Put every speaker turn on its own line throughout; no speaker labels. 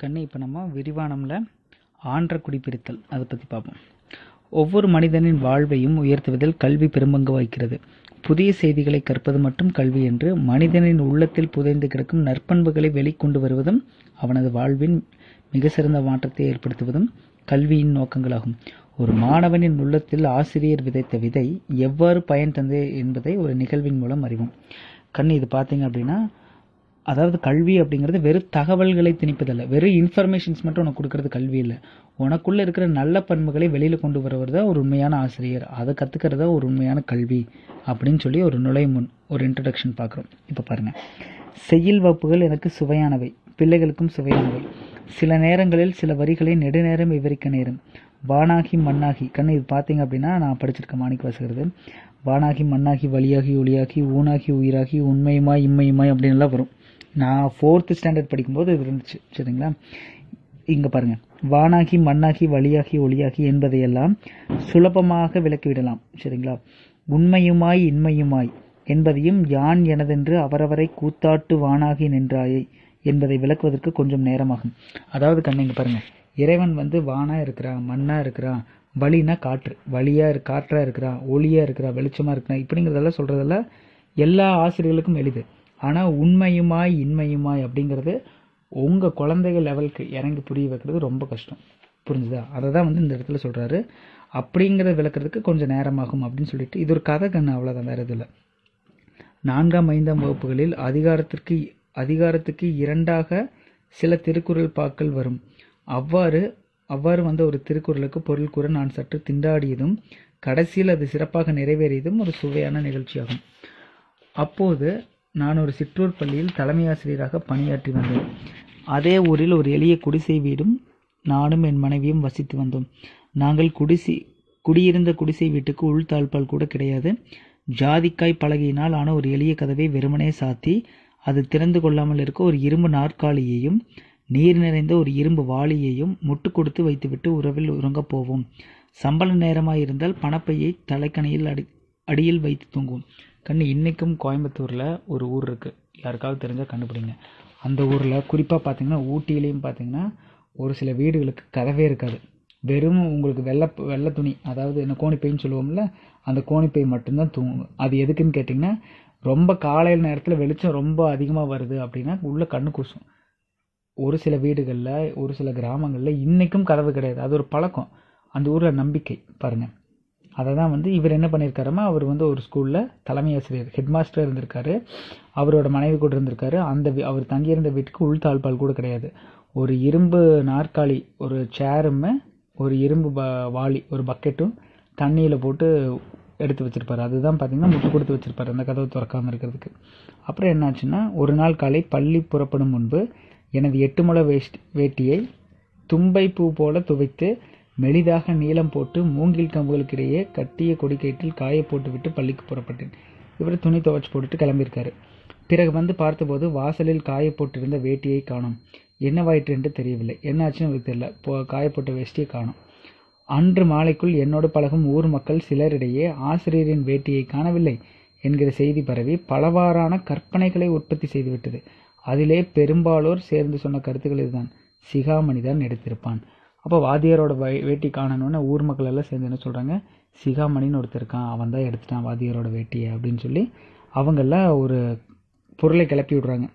கண்ணு இப்போ நம்ம விரிவானம்ல ஆன்ற குடிப்பிரித்தல் அதை பற்றி பார்ப்போம் ஒவ்வொரு மனிதனின் வாழ்வையும் உயர்த்துவதில் கல்வி பெரும்பங்கு வகிக்கிறது. புதிய செய்திகளை கற்பது மட்டும் கல்வி என்று மனிதனின் உள்ளத்தில் புதைந்து கிடக்கும் நற்பண்புகளை வெளிக்கொண்டு வருவதும் அவனது வாழ்வின் மிக சிறந்த மாற்றத்தை ஏற்படுத்துவதும் கல்வியின் நோக்கங்களாகும். ஒரு மாணவனின் உள்ளத்தில் ஆசிரியர் விதைத்த விதை எவ்வாறு பயன் தந்தது என்பதை ஒரு நிகழ்வின் மூலம் அறிவோம். கண் இது பார்த்தீங்க அப்படின்னா அதாவது கல்வி அப்படிங்கிறது வெறும் தகவல்களை திணிப்பதல்ல. வெறும் இன்ஃபர்மேஷன்ஸ் மட்டும் உனக்கு கொடுக்கறது கல்வி இல்லை. உனக்குள்ள இருக்கிற நல்ல பண்புகளை வெளியில் கொண்டு வரவர் தான் ஒரு உண்மையான ஆசிரியர். அதை கத்துக்கிறதா ஒரு உண்மையான கல்வி அப்படின்னு சொல்லி ஒரு நுழைமுன் ஒரு இன்ட்ரடக்ஷன் பார்க்குறோம். இப்போ பாருங்கள் செய்யுள் வகுப்புகள் எனக்கு சுவையானவை. பிள்ளைகளுக்கும் சுவையானவை. சில நேரங்களில் சில வரிகளை நெடுநேரம் விவரிக்க நேரும். வானாகி மண்ணாகி. கண்ணு இது பார்த்தீங்க அப்படின்னா நான் படிச்சிருக்கேன் மாணிக்க வாசகிறது வானாகி மண்ணாகி வழியாகி ஒளியாகி ஊனாகி உயிராகி உண்மையுமாய் இம்மையுமாய் அப்படின்லாம் வரும். நான் ஃபோர்த்து ஸ்டாண்டர்ட் படிக்கும்போது இது இருந்துச்சு சரிங்களா? இங்கே பாருங்கள் வானாகி மண்ணாகி வழியாகி ஒளியாகி என்பதையெல்லாம் சுலபமாக விளக்கிவிடலாம் சரிங்களா? உண்மையுமாய் இன்மையுமாய் என்பதையும் யான் எனதென்று அவரவரை கூத்தாட்டு வானாகி நின்றாயே என்பதை விளக்குவதற்கு கொஞ்சம் நேரமாகும். அதாவது கண்ணுங்க பாருங்கள் இறைவன் வந்து வானாக இருக்கிறான் மண்ணாக இருக்கிறான் வழினா காற்று. வழியாக இரு காற்றாக இருக்கிறான் ஒளியாக இருக்கிறான் வெளிச்சமாக இருக்கிறான் இப்படிங்கிறதெல்லாம் சொல்கிறதெல்லாம் எல்லா ஆசிரியர்களுக்கும் எளிது. ஆனால் உண்மையுமாய் இன்மையுமாய் அப்படிங்கிறது உங்கள் குழந்தைகள் லெவலுக்கு இறங்கி புரிய வைக்கிறது ரொம்ப கஷ்டம். புரிஞ்சுதா? அதை தான் வந்து இந்த இடத்துல சொல்கிறாரு அப்படிங்கிறத விளக்குறதுக்கு கொஞ்சம் நேரமாகும் அப்படின்னு சொல்லிட்டு இது ஒரு கதை கண்ணு அவ்வளோதான் வேறு இதில் நான்காம் ஐந்தாம் வகுப்புகளில் அதிகாரத்திற்கு அதிகாரத்துக்கு இரண்டாக சில திருக்குறள் பாக்கள் வரும். அவ்வாறு அவ்வாறு வந்த ஒரு திருக்குறளுக்கு பொருள் கூற நான் சற்று திண்டாடியதும் கடைசியில் அது சிறப்பாக நிறைவேறியதும் ஒரு சுவையான நிகழ்ச்சியாகும். அப்போது நான் ஒரு சிற்றூர் பள்ளியில் தலைமை ஆசிரியராக பணியாற்றி வந்தேன். அதே ஊரில் ஒரு எளிய குடிசை வீடும் நானும் என் மனைவியும் வசித்து வந்தோம். நாங்கள் குடிசை குடியிருந்த குடிசை வீட்டுக்கு உள்தாழ்பால் கூட கிடையாது. ஜாதிக்காய் பலகையினால் ஆன ஒரு எளிய கதவை வெறுமனே சாத்தி அது திறந்து கொள்ளாமல் இருக்க ஒரு இரும்பு நாற்காலியையும் நீர் நிறைந்த ஒரு இரும்பு வாளியையும் முட்டு கொடுத்து வைத்துவிட்டு உறவில் உறங்கப் போவோம். சம்பள நேரமாயிருந்தால் பணப்பையை தலைக்கணையில் அடி அடியில் வைத்து தூங்குவோம். கண்ணு இன்றைக்கும் கோயம்புத்தூரில் ஒரு ஊர் இருக்குது யாருக்காவது தெரிஞ்சால் கண்டுபிடிங்க. அந்த ஊரில் குறிப்பாக பார்த்தீங்கன்னா ஊட்டியிலையும் பார்த்தீங்கன்னா ஒரு சில வீடுகளுக்கு கதவே இருக்காது. வெறும் உங்களுக்கு வெள்ளை வெள்ளை துணி அதாவது என்ன கோணிப்பைன்னு சொல்லுவோம்ல அந்த கோணிப்பை மட்டும்தான் தூங்கும் அது எதுக்குன்னு கேட்டிங்கன்னா ரொம்ப காலையில் நேரத்தில் வெளிச்சம் ரொம்ப அதிகமாக வருது அப்படின்னா உள்ளே கண்ணு கூசும். ஒரு சில வீடுகளில் ஒரு சில கிராமங்களில் இன்றைக்கும் கதவு கிடையாது. அது ஒரு பழக்கம். அந்த ஊரில் நம்பிக்கை பாருங்கள் அதை தான் வந்து இவர் என்ன பண்ணியிருக்காருமா அவர் வந்து ஒரு ஸ்கூலில் தலைமை ஆசிரியர் ஹெட் மாஸ்டர் இருந்திருக்காரு. அவரோட மனைவி கூட இருந்திருக்காரு. அந்த வீ- அவர் தங்கியிருந்த வீட்டுக்கு உள் தாழ்பால் கூட கிடையாது. ஒரு இரும்பு நாற்காலி ஒரு சேருமே ஒரு இரும்பு ப வாளி ஒரு பக்கெட்டும் தண்ணியில் போட்டு எடுத்து வச்சுருப்பார். அதுதான் பார்த்திங்கன்னா முட்டு கொடுத்து வச்சுருப்பார் அந்த கதவை திறக்காமல் இருக்கிறதுக்கு. அப்புறம் என்னாச்சுன்னா ஒரு நாள் காலை பள்ளி புறப்படும் முன்பு எனது எட்டு முளை வேஷ்டி வேட்டியை தும்பை பூ போல துவைத்து மெலிதாக நீளம் போட்டு மூங்கில் கம்புகளுக்கிடையே கட்டிய கொடிக்கயிற்றில் காய போட்டுவிட்டு பள்ளிக்கு புறப்பட்டேன். இவர் துணி துவைச்சு போட்டுட்டு கிளம்பியிருக்காரு. பிறகு வந்து பார்த்தபோது வாசலில் காய போட்டிருந்த வேட்டியை காணோம். என்னவாயிற்று என்று தெரியவில்லை. என்னாச்சுன்னு எனக்கு தெரியல. போ காயப்போட்ட வேஷ்டியை காணோம். அன்று மாலைக்குள் என்னோடு பழகும் ஊர் மக்கள் சிலரிடையே ஆசிரியரின் வேட்டியை காணவில்லை என்கிற செய்தி பரவி பலவாறான கற்பனைகளை உற்பத்தி செய்துவிட்டது. அதிலே பெரும்பாலோர் சேர்ந்து சொன்ன கருத்துக்கள் இதுதான். சிகாமணி தான் எடுத்திருப்பான். அப்போ வாத்தியாரோட வை- வேட்டி காணணும்னு ஊர் மக்கள் எல்லாம் சேர்ந்து என்ன சொல்கிறாங்க சிகாமணின்னு ஒருத்தர் இருக்கான். அவன் தான் எடுத்துட்டான் வாத்தியாரோட வேட்டியை அப்படின்னு சொல்லி அவங்கெல்லாம் ஒரு பொருளை கிளப்பி விடுறாங்க.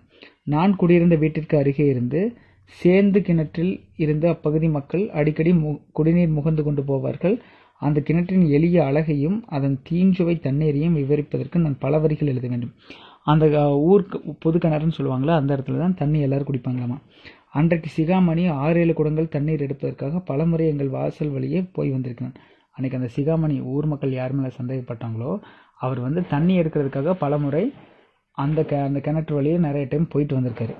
நான் குடியிருந்த வீட்டிற்கு அருகே இருந்து சேர்ந்து கிணற்றில் இருந்த அப்பகுதி மக்கள் அடிக்கடி மு குடிநீர் முகந்து கொண்டு போவார்கள். அந்த கிணற்றின் எளிய அழகையும் அதன் தீஞ்சுவை தண்ணீரையும் விவரிப்பதற்கு நான் பல வரிகள் எழுத வேண்டும். அந்த ஊருக்கு பொது கிணறுன்னு சொல்லுவாங்களே அந்த இடத்துல தான் தண்ணி எல்லோரும் குடிப்பாங்களாமா? அன்றைக்கு சிகாமணி ஆறு ஏழு குடங்கள் தண்ணீர் எடுப்பதற்காக பலமுறை எங்கள் வாசல் வழியே போய் வந்திருக்கிறான். அன்னைக்கு அந்த சிகாமணி ஊர் மக்கள் யார் மேலே சந்தேகப்பட்டாங்களோ அவர் வந்து தண்ணி எடுக்கிறதுக்காக பலமுறை அந்த க அந்த கிணற்று வழியே நிறைய டைம் போயிட்டு வந்திருக்காரு.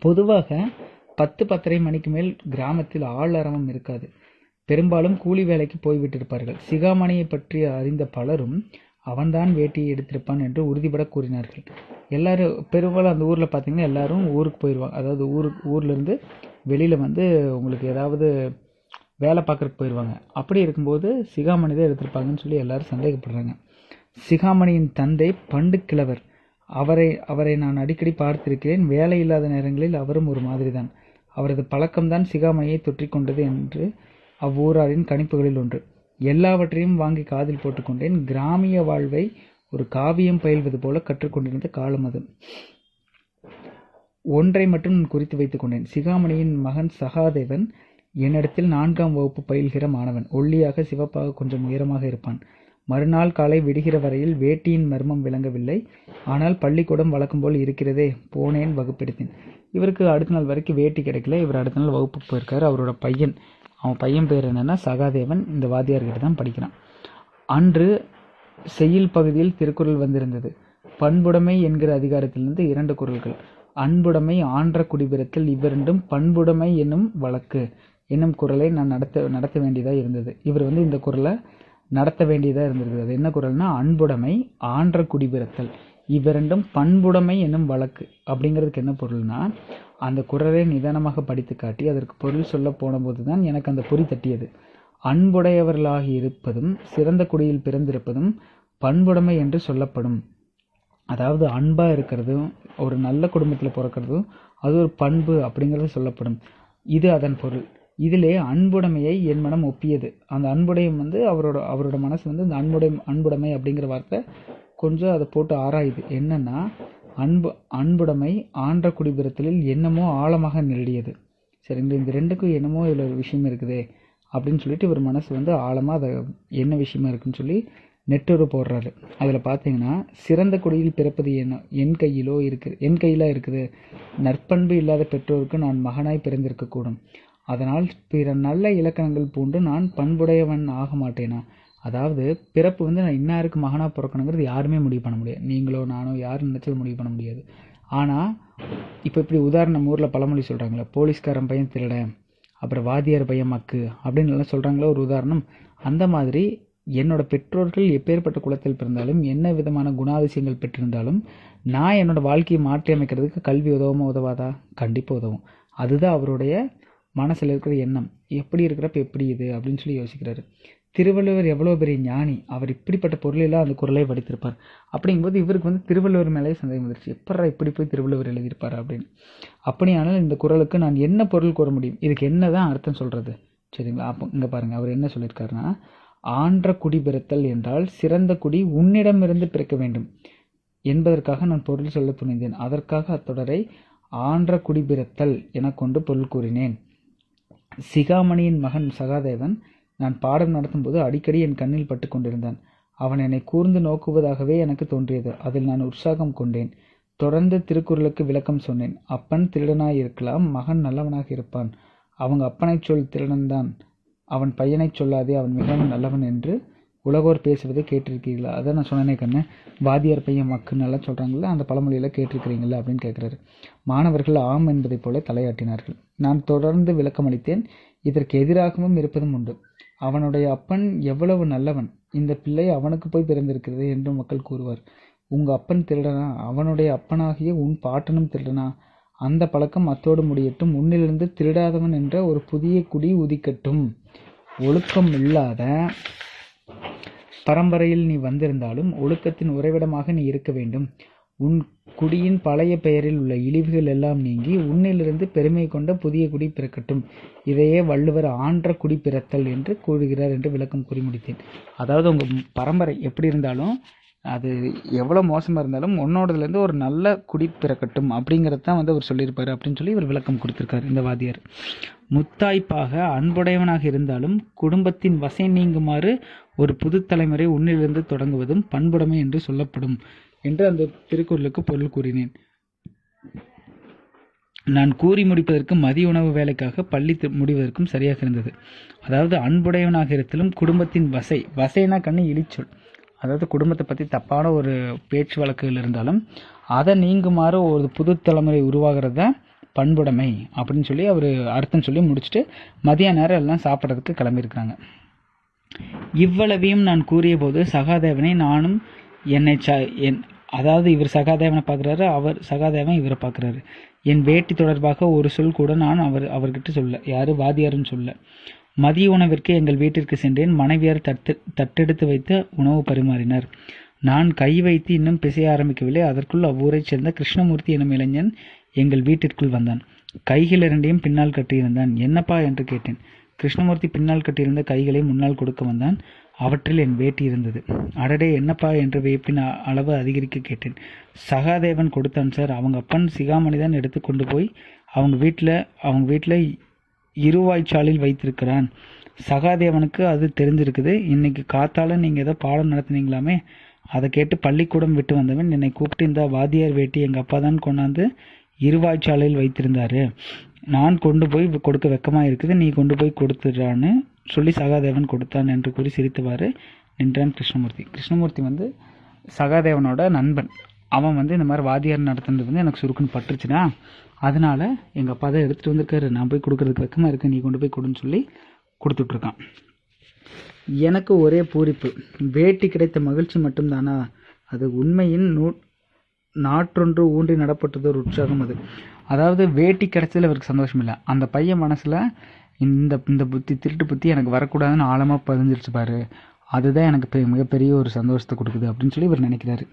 பொதுவாக பத்து பத்தரை மணிக்கு மேல் கிராமத்தில் ஆள் அரவம் இருக்காது. பெரும்பாலும் கூலி வேலைக்கு போய்விட்டிருப்பார்கள். சிகாமணியை பற்றி அறிந்த பலரும் அவன்தான் வேட்டியை எடுத்திருப்பான் என்று உறுதிபட கூறினார்கள். எல்லாரும் பெரும்பாலும் அந்த ஊரில் பார்த்தீங்கன்னா எல்லாரும் ஊருக்கு போயிடுவாங்க அதாவது ஊருக்கு ஊர்லேருந்து வெளியில் வந்து உங்களுக்கு ஏதாவது வேலை பார்க்கறதுக்கு போயிடுவாங்க அப்படி இருக்கும்போது சிகாமணி தான் எடுத்திருப்பாங்கன்னு சொல்லி எல்லாரும் சந்தேகப்படுறாங்க. சிகாமணியின் தந்தை பண்டு கிழவர். அவரை அவரை நான் அடிக்கடி பார்த்திருக்கிறேன். வேலை இல்லாத நேரங்களில் அவரும் ஒரு மாதிரி தான் அவரது பழக்கம்தான் சிகாமணியை தொற்றிக் கொண்டது என்று அவ்வூராரின் கணிப்புகளில் ஒன்று. எல்லாவற்றையும் வாங்கி காதில் போட்டுக்கொண்டேன். கிராமிய வாழ்வை ஒரு காவியம் பயில்வது போல கற்றுக்கொண்டிருந்த காலம் அது. ஒன்றை மட்டும் நான் குறித்து வைத்துக் கொண்டேன். சிகாமணியின் மகன் சகாதேவன் என்னிடத்தில் நான்காம் வகுப்பு பயில்கிற மாணவன். ஒல்லியாக சிவப்பாக கொஞ்சம் உயரமாக இருப்பான். மறுநாள் காலை விடுகிற வரையில் வேட்டியின் மர்மம் விளங்கவில்லை. ஆனால் பள்ளிக்கூடம் வழக்கம்போல் இருக்கிறதே போனேன் வகுப்பெடுத்தேன். இவருக்கு அடுத்த நாள் வரைக்கும் வேட்டி கிடைக்கல. இவர் அடுத்த நாள் வகுப்புக்கு போயிருக்காரு. அவரோட பையன் அவன் பையன் பேர் என்னன்னா சகாதேவன். இந்த வாத்தியார்கிட்ட தான் படிக்கிறான். அன்று செய்யுள் பகுதியில் திருக்குறள் வந்திருந்தது. பண்புடைமை என்கிற அதிகாரத்திலிருந்து இரண்டு குறள்கள். அன்புடைமை ஆன்ற குடிபிறத்தில் இவ்விரண்டும் பண்புடைமை என்னும் வழக்கு. என்னும் குறளை நான் நடத்த நடத்த வேண்டியதாக இருந்தது. இவர் வந்து இந்த குறளை நடத்த வேண்டியதாக இருந்திருக்கு அது என்ன குரல்னா அன்புடைமை ஆன்ற குடிபிறத்தல் இவ்விரண்டும் பண்புடைமை என்னும் வழக்கு. அப்படிங்கிறதுக்கு என்ன பொருள்னா அந்த குரலை நிதானமாக படித்து காட்டி அதற்கு பொருள் சொல்ல போனபோது தான் எனக்கு அந்த பொறி தட்டியது. அன்புடையவர்களாகி இருப்பதும் சிறந்த குடியில் பிறந்திருப்பதும் பண்புடைமை என்று சொல்லப்படும். அதாவது அன்பாக இருக்கிறதும் ஒரு நல்ல குடும்பத்தில் பிறக்கிறதும் அது ஒரு பண்பு அப்படிங்கிறது சொல்லப்படும். இது அதன் பொருள். இதிலே அன்புடைமையை என் மனம் ஒப்பியது. அந்த அன்புடையம் வந்து அவரோட அவரோட மனசு வந்து இந்த அன்புடை அன்புடைமை அப்படிங்கிற வார்த்தை கொஞ்சம் அதை போட்டு ஆராயுது. என்னன்னா அன்பு அன்புடைமை ஆன்ற குடிபிறத்தலில் என்னமோ ஆழமாக நெருடியது சரிங்களா இந்த ரெண்டுக்கும் என்னமோ இதில் ஒரு விஷயம் இருக்குதே அப்படின்னு சொல்லிட்டு இவர் மனசு வந்து ஆழமாக அதை என்ன விஷயமா இருக்குன்னு சொல்லி நெட்டுரு போடுறாரு. அதில் பார்த்தீங்கன்னா சிறந்த குடியில் பிறப்பது என்ன என் கையிலோ இருக்குது என் கையிலாக இருக்குது. நற்பண்பு இல்லாத பெற்றோருக்கு நான் மகனாய் பிறந்திருக்கக்கூடும். அதனால் பிற நல்ல இலக்கணங்கள் பூண்டு நான் பண்புடையவன் ஆக மாட்டேனா? அதாவது பிறப்பு வந்து நான் இன்னாருக்கு மகனாக பிறக்கணுங்கிறது யாருமே முடிவு பண்ண முடியாது. நீங்களோ நானோ யாரும் நினச்சது முடிவு பண்ண முடியாது. ஆனால் இப்போ இப்படி உதாரணம் ஊரில் பழமொழி சொல்கிறாங்களே போலீஸ்காரன் பையன் திருடன் அப்புறம் வாத்தியார் பையன் மக்கு அப்படின்னு எல்லாம் சொல்கிறாங்களே ஒரு உதாரணம். அந்த மாதிரி என்னோடய பெற்றோர்கள் எப்பேற்பட்ட குலத்தில் பிறந்தாலும் என்ன விதமான குணாதிசயங்கள் பெற்றிருந்தாலும் நான் என்னோடய வாழ்க்கையை மாற்றி அமைக்கிறதுக்கு கல்வி உதவுமா உதவாதா? கண்டிப்பாக உதவும். அதுதான் அவருடைய மனசில் இருக்கிற எண்ணம் எப்படி இருக்கிறப்ப எப்படி இது? அப்படின்னு சொல்லி யோசிக்கிறாரு. திருவள்ளுவர் எவ்வளோ பெரிய ஞானி அவர் இப்படிப்பட்ட பொருளெல்லாம் அந்த குரலை படித்திருப்பார் அப்படிங்கும்போது இவருக்கு வந்து திருவள்ளுவர் மேலே சந்தேகம் வந்துருச்சு. எப்படா இப்படி போய் திருவள்ளுவர் எழுதியிருப்பார்? அப்படின்னு. அப்படியானால் இந்த குரலுக்கு நான் என்ன பொருள் கூற முடியும்? இதுக்கு என்ன தான் அர்த்தம் சொல்கிறது சரிங்களா அப்போ இங்கே பாருங்கள் அவர் என்ன சொல்லியிருக்காருன்னா ஆன்ற குடி பிறத்தல் என்றால் சிறந்த குடி உன்னிடமிருந்து பிறக்க வேண்டும். என்பதற்காக நான் பொருள் சொல்ல துணிந்தேன். அதற்காக அத்தொடரை ஆன்ற குடி பிறத்தல் என கொண்டு பொருள் கூறினேன். சிகாமணியின் மகன் சகாதேவன் நான் பாடம் நடத்தும்போது அடிக்கடி என் கண்ணில் பட்டு கொண்டிருந்தான். அவன் என்னை கூர்ந்து நோக்குவதாகவே எனக்கு தோன்றியது. அதில் நான் உற்சாகம் கொண்டேன். தொடர்ந்து திருக்குறளுக்கு விளக்கம் சொன்னேன். அப்பன் திருடனாய் இருக்கலாம் மகன் நல்லவனாக இருப்பான். அவங்க அப்பனைச் சொல் திருடன்தான். அவன் பையனைச் சொல்லாதே அவன் மிகவும் நல்லவன் என்று உலகோர் பேசுவதை கேட்டிருக்கீங்களா அதான் நான் சொன்னேனே கண்ணு. வாதியார் பையன் மக்குன்னு எல்லாம் சொல்கிறாங்களா அந்த பழமொழியில் கேட்டிருக்கிறீங்களா அப்படின்னு கேட்குறாரு. மாணவர்கள் ஆம் என்பதைப் போல தலையாட்டினார்கள். நான் தொடர்ந்து விளக்கம் அளித்தேன் இதற்கு எதிராகவும் இருப்பதும் உண்டு. அவனுடைய அப்பன் எவ்வளவு நல்லவன். இந்த பிள்ளை அவனுக்கு போய் பிறந்திருக்கிறது என்று மக்கள் கூறுவார். உங்கள் அப்பன் திருடனா? அவனுடைய அப்பனாகிய உன் பாட்டனும் திருடனா? அந்த பழக்கம் அத்தோடு முடியட்டும். உன்னிலிருந்து திருடாதவன் என்ற ஒரு புதிய குடி உதிக்கட்டும். ஒழுக்கம் இல்லாத பரம்பரையில் நீ வந்திருந்தாலும் ஒழுக்கத்தின் உறைவிடமாக நீ இருக்க வேண்டும். உன் குடியின் பழைய பெயரில் உள்ள இழிவுகள் எல்லாம் நீங்கி உன்னிலிருந்து பெருமை கொண்ட புதிய குடி பிறக்கட்டும். இதையே வள்ளுவர் ஆன்ற குடி பிறத்தல் என்று கூறுகிறார் என்று விளக்கம் கூறி முடித்தேன். அதாவது உங்க பரம்பரை எப்படி இருந்தாலும் அது எவ்வளோ மோசமாக இருந்தாலும் உன்னோடதுலேருந்து ஒரு நல்ல குடி பிறக்கட்டும் அப்படிங்கிறது தான் வந்து அவர் சொல்லியிருப்பார் அப்படின்னு சொல்லி இவர் விளக்கம் கொடுத்துருக்காரு இந்த வாதியார் முத்தாய்ப்பாக அன்புடையவனாக இருந்தாலும் குடும்பத்தின் வசை நீங்குமாறு ஒரு புது தலைமுறை உன்னிலிருந்து தொடங்குவதும் பண்புடைமை என்று சொல்லப்படும் என்று அந்த திருக்குறளுக்கு பொருள் கூறினேன். நான் கூறி முடிப்பதற்கு மதிய உணவு வேலைக்காக பள்ளி முடிவதற்கும் சரியாக இருந்தது. அதாவது அன்புடையவனாக இருத்தலும் குடும்பத்தின் வசை வசைனா கண்ணு இழிச்சொல். அதாவது குடும்பத்தை பற்றி தப்பான ஒரு பேச்சு வழக்குகள் இருந்தாலும் அதை நீங்குமாறு ஒரு புது தலைமுறை உருவாகிறத தான் பண்புடைமை அப்படின்னு சொல்லி அவர் அர்த்தம் சொல்லி முடிச்சுட்டு மதிய நேரம் எல்லாம் சாப்பிட்றதுக்கு கிளம்பியிருக்கிறாங்க. இவ்வளவையும் நான் கூறியபோது சகாதேவனை நானும் என்னை ச என் அதாவது இவர் சகாதேவனை பார்க்குறாரு அவர் சகாதேவன் இவரை பார்க்குறாரு. என் வேட்டி தொடர்பாக ஒரு சொல் கூட நான் அவர் அவர்கிட்ட சொல்ல யாரு வாதியாருன்னு சொல்ல. மதிய உணவிற்கு எங்கள் வீட்டிற்கு சென்றேன் மனைவியார் தட்டு தட்டெடுத்து வைத்த உணவு பரிமாறினார். நான் கை வைத்து இன்னும் பிசைய ஆரம்பிக்கவில்லை அதற்குள் அவ்வூரைச் சேர்ந்த கிருஷ்ணமூர்த்தி எனும் இளைஞன் எங்கள் வீட்டிற்குள் வந்தான். கைகள் இரண்டையும் பின்னால் கட்டியிருந்தான். என்னப்பா? என்று கேட்டேன். கிருஷ்ணமூர்த்தி பின்னால் கட்டியிருந்த கைகளை முன்னால் கொடுக்க வந்தான். அவற்றில் என் வேட்டி இருந்தது. அடடே என்னப்பா? என்று வியப்பின் அளவு அதிகரிக்க கேட்டேன். சகாதேவன் கொடுத்தான் சார். அவங்க அப்பன் சிகாமணி தான் எடுத்து கொண்டு போய் அவங்க வீட்டில் அவங்க வீட்டில் இருவாய்ச்சாலில் வைத்திருக்கிறான். சகாதேவனுக்கு அது தெரிஞ்சிருக்குது இன்னைக்கு காத்தால நீங்கள் ஏதோ பாடம் நடத்துனீங்களாமே. அதை கேட்டு பள்ளிக்கூடம் விட்டு வந்தவன். என்னை கூப்பிட்டு இந்த வாத்தியார் வேட்டி எங்கள் அப்பா தான் கொண்டாந்து இருவாய்ச்சாலையில் வைத்திருந்தார். நான் கொண்டு போய் கொடுக்க வெக்கமாக இருக்குது நீ கொண்டு போய் கொடுத்துடுறான்னு சொல்லி சகாதேவன் கொடுத்தான் என்று கூறி சிரித்தவாறு நின்றான் கிருஷ்ணமூர்த்தி. கிருஷ்ணமூர்த்தி வந்து சகாதேவனோட நண்பன். அவன் வந்து இந்த மாதிரி வாத்தியார் நடத்துனது வந்து எனக்கு சுருக்குன்னு பட்டுருச்சுனா அதனால எங்கள் அப்பா தான் எடுத்துகிட்டு வந்திருக்காரு. நான் போய் கொடுக்குறதுக்கு வெக்கமாக இருக்கேன் நீ கொண்டு போய் கொடுன்னு சொல்லி கொடுத்துட்ருக்கான். எனக்கு ஒரே பூரிப்பு. வேட்டி கிடைத்த மகிழ்ச்சி மட்டும்தானா? அது உண்மையின் நூ நாற்றொன்று ஊன்றி நடப்பட்டது ஒரு உற்சாகம் அது. அதாவது வேட்டி கிடச்சதில் அவருக்கு சந்தோஷம் இல்லை. அந்த பையன் மனசில் இந்த இந்த புத்தி திருட்டு புத்தி எனக்கு வரக்கூடாதுன்னு ஆழமாக பதிஞ்சிருச்சு பாரு. அதுதான் எனக்கு மிகப்பெரிய ஒரு சந்தோஷத்தை கொடுக்குது அப்படின்னு சொல்லி இவர் நினைக்கிறாரு.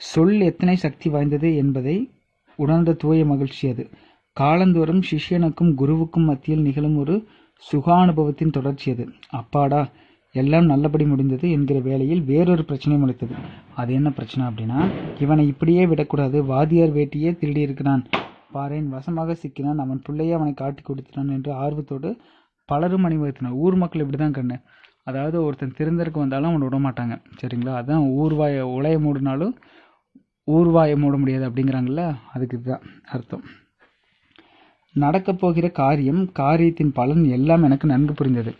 சொல் எத்தனை சக்தி வாய்ந்தது என்பதை உணர்ந்த தூய மகிழ்ச்சி அது. காலந்தோறும் சிஷ்யனுக்கும் குருவுக்கும் மத்தியில் நிகழும் ஒரு சுகானுபவத்தின் தொடர்ச்சி அது. அப்பாடா எல்லாம் நல்லபடி முடிந்தது என்கிற வேளையில் வேறொரு பிரச்சனையும் முளைத்தது அது என்ன பிரச்சனை அப்படின்னா இவனை இப்படியே விடக்கூடாது. வாதியார் வேட்டியே திருடி இருக்கிறான். பாரேன் வசமாக சிக்கினான். அவன் பிள்ளையே அவனை காட்டி கொடுத்துட்டான் என்று ஆர்வத்தோடு பலரும் அணிவகுத்தனர். ஊர் மக்கள் இப்படி தான் கண்ணு. அதாவது ஒருத்தன் திருந்தருக்கு வந்தாலும் அவனை விட மாட்டாங்க. சரிங்களா? அதுதான் ஊர்வாய உலைய மூடினாலும் ஊர்வாயை மூட முடியாது அப்படிங்கிறாங்கல்ல? அதுக்கு இதுதான் அர்த்தம். நடக்கப் போகிற காரியம் காரியத்தின் பலன் எல்லாம் எனக்கு நன்கு புரிந்தது.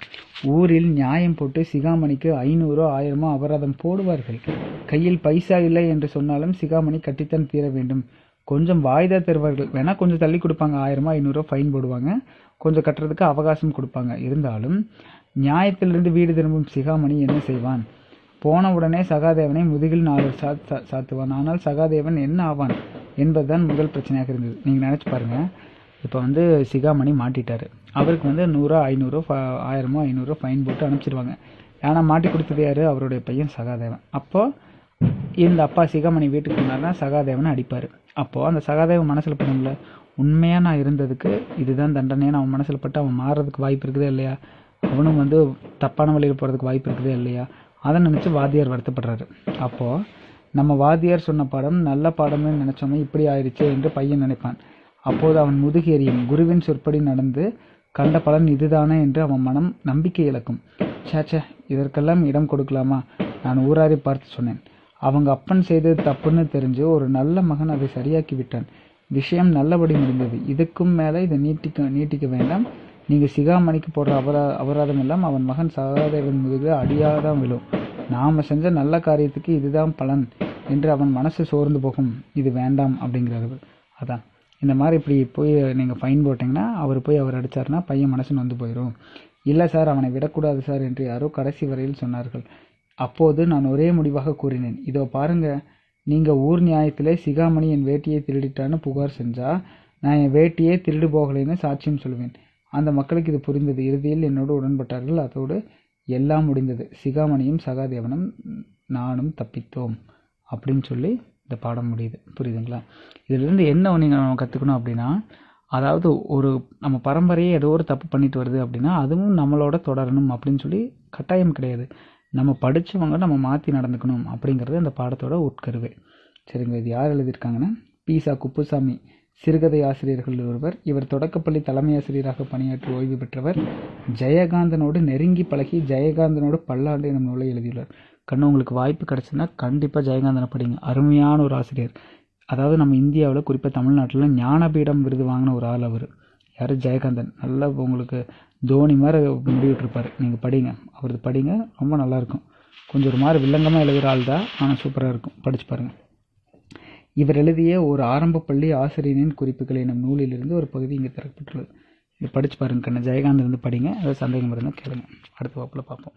ஊரில் நியாயம் போட்டு சிகாமணிக்கு ஐநூறோ ஆயிரமோ அபராதம் போடுவார்கள். கையில் பைசா இல்லை என்று சொன்னாலும் சிகாமணி கட்டித்தான் தீர வேண்டும். கொஞ்சம் வாய்தா தருவார்கள். வேணால் கொஞ்சம் தள்ளி கொடுப்பாங்க. ஆயிரமோ ஐநூறுரூவா ஃபைன் போடுவாங்க. கொஞ்சம் கட்டுறதுக்கு அவகாசம் கொடுப்பாங்க. இருந்தாலும் நியாயத்திலிருந்து வீடு திரும்பும் சிகாமணி என்ன செய்வான்? போன உடனே சகாதேவனை முதுகில் நாலு சா- சாத்துவான். ஆனால் சகாதேவன் என்ன ஆவான் என்பதுதான் முதல் பிரச்சனையாக இருந்தது. நீங்கள் நினச்சி பாருங்கள் இப்போ வந்து சிகாமணி மாட்டிட்டார். அவருக்கு வந்து நூறோ ஐநூறோ ஆயிரமோ ஐநூறோ ஃபைன் போட்டு அனுப்பிச்சிடுவாங்க ஏன்னா மாட்டி கொடுத்தது யார்? அவருடைய பையன் சகாதேவன். அப்போது இந்த அப்பா சிகாமணி வீட்டுக்கு முன்னாடினா சகாதேவனை அடிப்பார். அப்போது அந்த சகாதேவன் மனசில் பண்ணும்ல உண்மையாக நான் இருந்ததுக்கு இதுதான் தண்டனைன்னு அவன் மனசில் பட்டு அவன் மாறுறதுக்கு வாய்ப்பு இருக்குதா இல்லையா? அவனும் வந்து தப்பான வழியில் போகிறதுக்கு வாய்ப்பு இருக்குதா இல்லையா? அதை நினச்சி வாத்தியார் வருத்தப்படுறாரு. அப்போது நம்ம வாத்தியார் சொன்ன பாடம் நல்ல பாடம்னு நினச்சோமே இப்படி ஆயிடுச்சே என்று பையன் நினைப்பான். அப்போது அவன் முதுகு குருவின் சொற்படி நடந்து கண்ட பலன் இதுதானே என்று அவன் மனம் நம்பிக்கை இழக்கும். சேச்சே இதற்கெல்லாம் இடம் கொடுக்கலாமா? நான் ஊராரி பார்த்து சொன்னேன். அவங்க அப்பன் செய்தது தப்புன்னு தெரிஞ்சு ஒரு நல்ல மகன் அதை சரியாக்கி விட்டான் விஷயம் நல்லபடி முடிந்தது. இதுக்கும் மேலே இதை நீட்டிக்க நீட்டிக்க வேண்டாம். நீங்கள் சிகாமணிக்கு போடுற அபரா அபராதம் எல்லாம் அவன் மகன் சகாதேவன் முதுகில் அடியாதான் விழும். நாம செஞ்ச நல்ல காரியத்துக்கு இதுதான் பலன் என்று அவன் மனசு சோர்ந்து போகும். இது வேண்டாம் அப்படிங்கிறாரு அதான். இந்த மாதிரி இப்படி போய் நீங்கள் ஃபைன் போட்டிங்கன்னா அவர் போய் அவர் அடித்தாருன்னா பையன் மனசு நொந்து போயிடும் இல்லை சார் அவனை விடக்கூடாது சார் என்று யாரோ கடைசி வரையில் சொன்னார்கள். அப்போது நான் ஒரே முடிவாக கூறினேன். இதோ பாருங்க நீங்கள் ஊர் நியாயத்திலே சிகாமணி என் வேட்டியை திருடிட்டான்னு புகார் செஞ்சால் நான் என் வேட்டியே திருடு போகலைன்னு சாட்சியம் சொல்லுவேன் அந்த மக்களுக்கு இது புரிந்தது. இறுதியில் என்னோடு உடன்பட்டார்கள். அதோடு எல்லாம் முடிந்தது. சிகாமணியும் சகாதேவனும் நானும் தப்பித்தோம். அப்படின்னு சொல்லி இந்த பாடம் முடியுது. புரியுதுங்களா? இதிலிருந்து என்ன நீங்கள் நம்ம கற்றுக்கணும் அப்படின்னா அதாவது ஒரு நம்ம பரம்பரையே ஏதோ ஒரு தப்பு பண்ணிட்டு வருது அப்படின்னா அதுவும் நம்மளோட தொடரணும் அப்படின்னு சொல்லி கட்டாயம் கிடையாது. நம்ம படித்தவங்க நம்ம மாற்றி நடந்துக்கணும் அப்படிங்கிறது அந்த பாடத்தோட உட்கருவே. சரிங்க இது யார் எழுதியிருக்காங்கன்னா பீசா குப்புசாமி. சிறுகதை ஆசிரியர்கள் ஒருவர் இவர் தொடக்கப்பள்ளி தலைமை ஆசிரியராக பணியாற்றி ஓய்வு பெற்றவர் ஜெயகாந்தனோடு நெருங்கி பழகி ஜெயகாந்தனோடு பல்லாண்டு எனும் நூலை எழுதியுள்ளார். கண்ணு உங்களுக்கு வாய்ப்பு கிடைச்சுன்னா கண்டிப்பாக ஜெயகாந்தனை படிங்க. அருமையான ஒரு ஆசிரியர். அதாவது நம்ம இந்தியாவில் குறிப்பாக தமிழ்நாட்டில் ஞானபீடம் விருது வாங்கின ஒரு ஆள் அவர். யார்? ஜெயகாந்தன். நல்லா உங்களுக்கு தோனி மாதிரி முடிவிட்டிருப்பார். நீங்கள் படிங்க. அவரது படிங்க. ரொம்ப நல்லாயிருக்கும் கொஞ்சம் ஒரு மாதிரி வில்லங்கமாக எழுதுகிற ஆள் தான். ஆனால் சூப்பராக இருக்கும். படித்து பாருங்கள் இவர் எழுதிய ஒரு ஆரம்ப பள்ளி ஆசிரியரின் குறிப்புகள் எனும் நூலிலிருந்து ஒரு பகுதி இங்கே தரப்பட்டுள்ளது இது படித்து பாருங்க கண்ணு. ஜெயகாந்தன் இருந்து படிங்க. ஏதாவது சந்தேகம் இருந்தால் கேளுங்க. அடுத்த வகுப்பில் பார்ப்போம்.